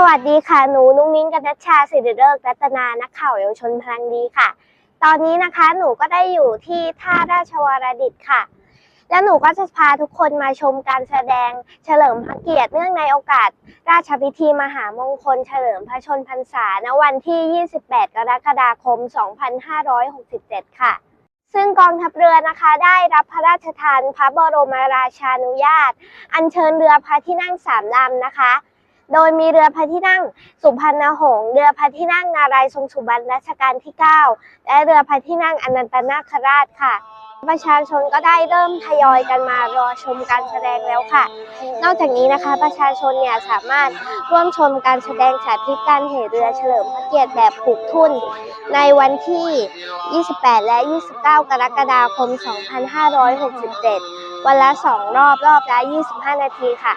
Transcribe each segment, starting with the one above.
สวัสดีค่ะ หนูนุ้งนิ้งกันัชาสิริเลิกรัตนา นักข่าวเยาวชนพลังดีค่ะ ตอนนี้นะคะ หนูก็ได้อยู่ที่ท่าราชวรดิตค่ะ และหนูก็จะพาทุกคนมาชมการแสดงเฉลิมพระเกียรติเนื่องในโอกาส ราชพิธีมหามงคลเฉลิมพระชนพรรษา ณ วันที่ 28 กรกฎาคม 2567 ค่ะซึ่งกองทัพเรือนะคะได้รับพระราชทานพระบรมราชานุญาต อัญเชิญเรือพระที่นั่งสามลำนะคะ โดยมีเรือพระที่นั่งสุพรรณหงษ์ เรือพระที่นั่งนารายณ์ทรงสุบรรณรัชกาลที่ 9 และเรือพระที่นั่งอนันตนาคราชค่ะ ประชาชนก็ได้เริ่มทยอยกันมารอชมการแสดงแล้วค่ะ นอกจากนี้นะคะประชาชนเนี่ยสามารถร่วมชมการแสดงสาธิตการเหเรือเฉลิมพระเกียรติแบบผูกทุ่น ในวันที่ 28 และ 29 กรกฎาคม 2567 วันละ 2 รอบรอบละ 25 นาทีค่ะ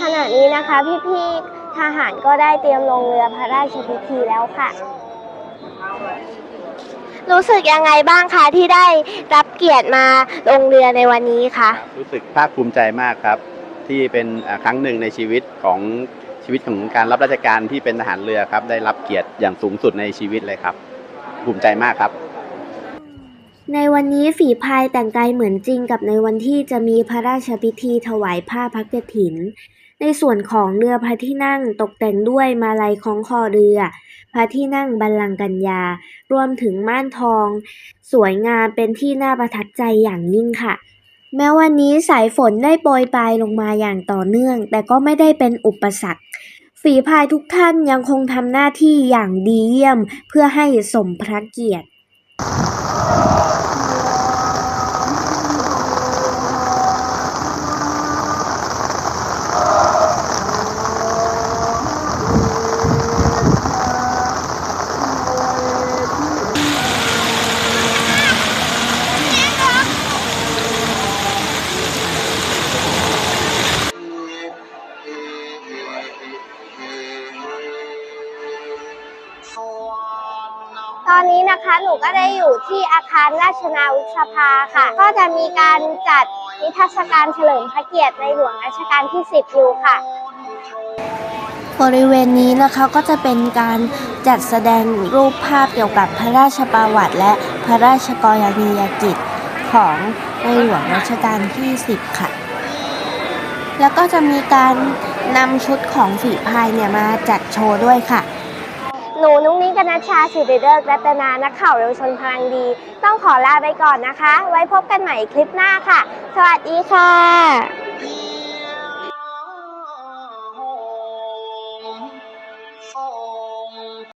ขณะนี้นะคะพี่ๆทหารก็ได้เตรียมลงเรือพระราชพิธีแล้วค่ะ รู้สึกยังไงบ้างคะที่ได้รับเกียรติมาลงเรือในวันนี้คะรู้สึกภาคภูมิใจมากครับ ที่เป็นครั้งหนึ่งในชีวิตของชีวิตของการรับราชการที่เป็นทหารเรือครับ ได้รับเกียรติอย่างสูงสุดในชีวิตเลยครับ ภูมิใจมากครับ ในวันนี้ฝีพายแต่งกายเหมือนจริงกับในวันที่จะมีพระราชพิธีถวายผ้าพักถิน ในส่วนของเรือพระที่นั่งตกแต่งด้วยมาลัยคล้องคอเรือ พระที่นั่งบัลลังก์กัญญา รวมถึงม่านทอง สวยงามเป็นที่น่าประทับใจอย่างยิ่งค่ะ แม้วันนี้สายฝนได้โปรยปลายลงมาอย่างต่อเนื่อง แต่ก็ไม่ได้เป็นอุปสรรคฝีพายทุกท่านยังคงทำหน้าที่อย่างดีเยี่ยมเพื่อให้สมพระเกียรติ ตอนนี้นะคะหนูก็ได้อยู่ที่อาคารราชนาวิกสภาค่ะ ก็จะมีการจัดนิทรรศการเฉลิมพระเกียรติในหลวงรัชกาลที่ 10 อยู่ค่ะ บริเวณนี้นะคะก็จะเป็นการจัดแสดงรูปภาพเกี่ยวกับพระราชประวัติ และพระราชกรณียกิจของในหลวงรัชกาลที่ 10 ค่ะ แล้วก็จะมีการนำชุดของฝีพายเนี่ยมาจัดโชว์ด้วยค่ะ หนูนุ้งนิ้งกนัชชาสิริเลิกรัตนานักข่าวเยาวชนพลังดี ต้องขอลาไปก่อนนะคะ ไว้พบกันใหม่คลิปหน้าค่ะ สวัสดีค่ะ